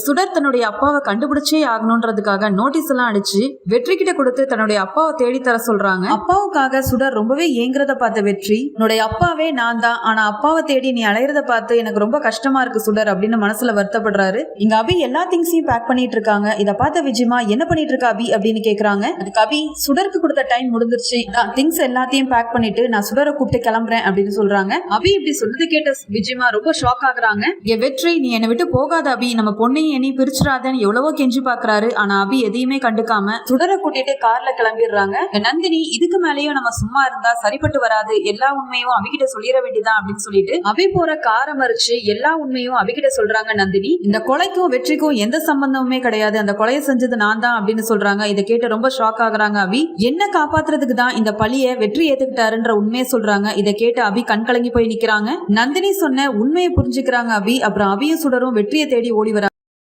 சுடர் தன்னுடைய அப்பாவை கண்டுபிடிச்சே ஆகணுன்றதுக்காக நோட்டீஸ் எல்லாம் அடிச்சு வெற்றி கிட்ட கொடுத்து தன்னுடைய அப்பாவை தேடி தர சொல்றாங்க. அப்பாவுக்காக சுடர் ரொம்பவே ஏங்குறத பார்த்த வெற்றி உன்னுடைய அப்பாவே நான் தான் ஆனா அப்பாவை தேடி நீ அலையறத பார்த்து எனக்கு ரொம்ப கஷ்டமா இருக்கு சுடர் அப்படின்னு மனசுல வருத்தப்படுறாரு. இங்க அபி எல்லா திங்ஸையும் பேக் பண்ணிட்டு இருக்காங்க. இத பார்த்த விஜயமா என்ன பண்ணிட்டு இருக்க அபி? அப்படின்னு கேக்குறாங்க. அதுக்கு அபி சுடருக்கு கொடுத்த டைம் முடிஞ்சிருச்சு. நான் திங்ஸ் எல்லாத்தையும் பேக் பண்ணிட்டு நான் சுடரை கூப்பிட்டு கிளம்புறேன் அப்படின்னு சொல்றாங்க. அபி இப்படி சொன்னது கேட்ட விஜயமா ரொம்ப ஷாக் ஆகுறாங்க. என் வெற்றி நீ என்னை விட்டு போகாத அபி. நம்ம பொண்ணையும் என்னை பிரிச்சிடாதன்னு எவ்வளவோ கெஞ்சி பாக்குறாரு. ஆனா அபி எதையுமே கண்டுக்காம சுடரை கூட்டிட்டு கார்ல கிளம்பிடுறாங்க. நந்தினி இதுக்கு மேலேயும் நம்ம சும்மா இருந்தா சரிப்பட்டு வராது. எல்லா உண்மையும் அபிகிட்ட சொல்லிட வேண்டியதான் அப்படின்னு சொல்லிட்டு அபி போற காரை மறிச்சு எல்லா உண்மையும் அபிகிட்ட சொல்றாங்க நந்தினி. இந்த கொலைக்கும் வெற்றிக்கும் எந்த சம்பந்தமுமே கிடையாது. அந்த கொலையை செஞ்சது நான் தான் அப்படின்னு சொல்றாங்க. இதை கேட்டு ரொம்ப ஷாக் ஆகுறாங்க அபி. என்ன காப்பாத்துறதுக்கு தான் இந்த பழிய வெற்றி ஏத்துக்கிட்டாருன்ற உண்மையை சொல்றாங்க. இதை கேட்டு அபி கண் கலங்கி போய் நிக்கிறாங்க. நந்தினி சொன்ன உண்மையை புரிஞ்சுக்கிறாங்க அபி. அப்புறம் அபியும் சுடரும் வெற்றியை தேடி ஓடி வராங்க.